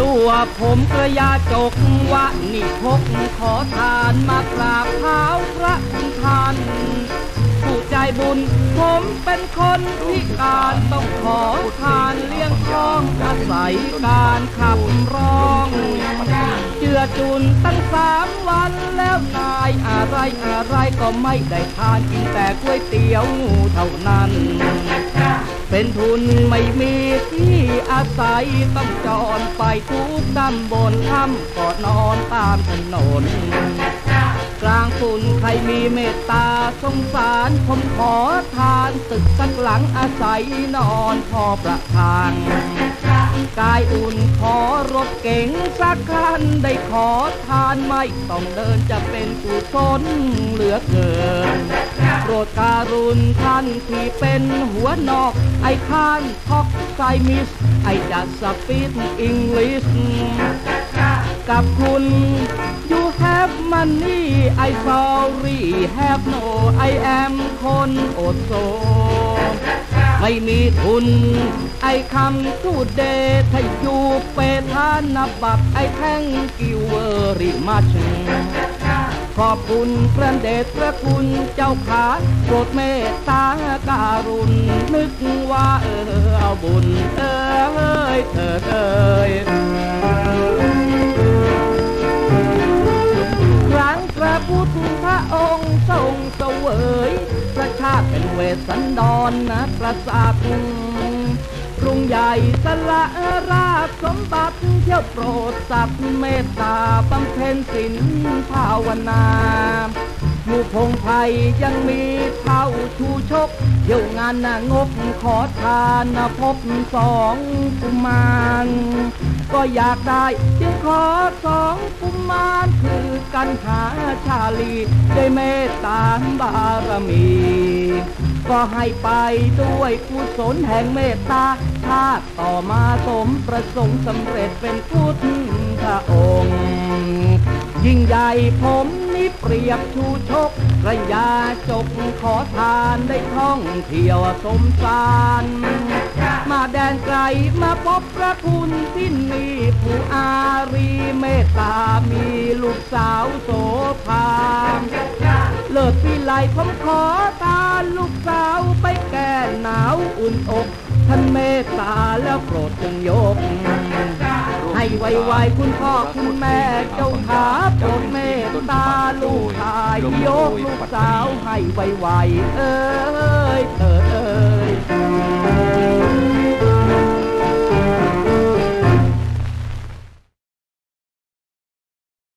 ตัวผมกระยาจกวะนี่พกขอทานมากราบเท้าพระท่านผู้ใจบุญ ผมเป็นคนพิการต้องขอทานเลี้ยงท้องอาศัยการขับร้องเจือจุนตั้งสามวันแล้วนายอะไรอะไรก็ไม่ได้ทานกินแต่ก๋วยเตี๋ยวเท่านั้น เป็นทุนไม่มีที่อาศัยต้องจอนไปทุกตำบลทำกอดนอนตามถนน กลางฝุ่นใครมีเมตตาสงสารผมขอทานตึกสักหลังอาศัยนอนพอประทาน กายอุ่นขอรถเก๋งสักคันได้ขอทานไม่ต้องเดินจะเป็นกุศลเหลือเกินโปรดการุณท่านที่เป็นหัวนอกไอ้ข้านท็อกไซมิส ไอ้จัดสปีดอังกฤษกับคุณ you have money I sorry have no I am คนอดโซ ไม่มีทุนไอ้คำทูดเดทถ้าอยู่เปทานนบัตรไอ้แท่งกิวเวอริมัชขอบคุณพระเดชพระคุณเจ้าขาโปรดเมตตาการุณ นึกว่าเออเอาบุญเอ้ยเธอเอ้ เป็นเวสันดรนนะประสาทกรุงใหญ่สละราชสมบัติเที่ยวโปรดสัตว์เมตตาบำเพ็ญศีลภาวนา อยู่พงไพรยังมีเท่าชูชกเที่ยวงานน่ะงกขอทานนะพบสองกุมารก็อยากได้จึงขอสองกุมารคือกันหาชาลีได้เมตตาบารมี ก็ให้ไปด้วยกุศลแห่งเมตตาชาติต่อมาสมประสงค์สำเร็จเป็นพุทธองค์ ยิ่งใหญ่ผม เปรียบชูชกระยาจกขอทานได้ท่องเที่ยวสมสารมาแดนไกลมาพบพระคุณที่นี่ผู้อารีเมตตามีลูกสาวโสภาเลิศวิไลผมขอตาลูกสาวไปแก้หนาวอุ่นอก ท่านเมตตาแล้วโปรดจงยก ให้ไวๆคุณพ่อคุณแม่เจ้าขาโปรดเมตตาลูกชายยกลูกสาวให้ไวๆเอ้ย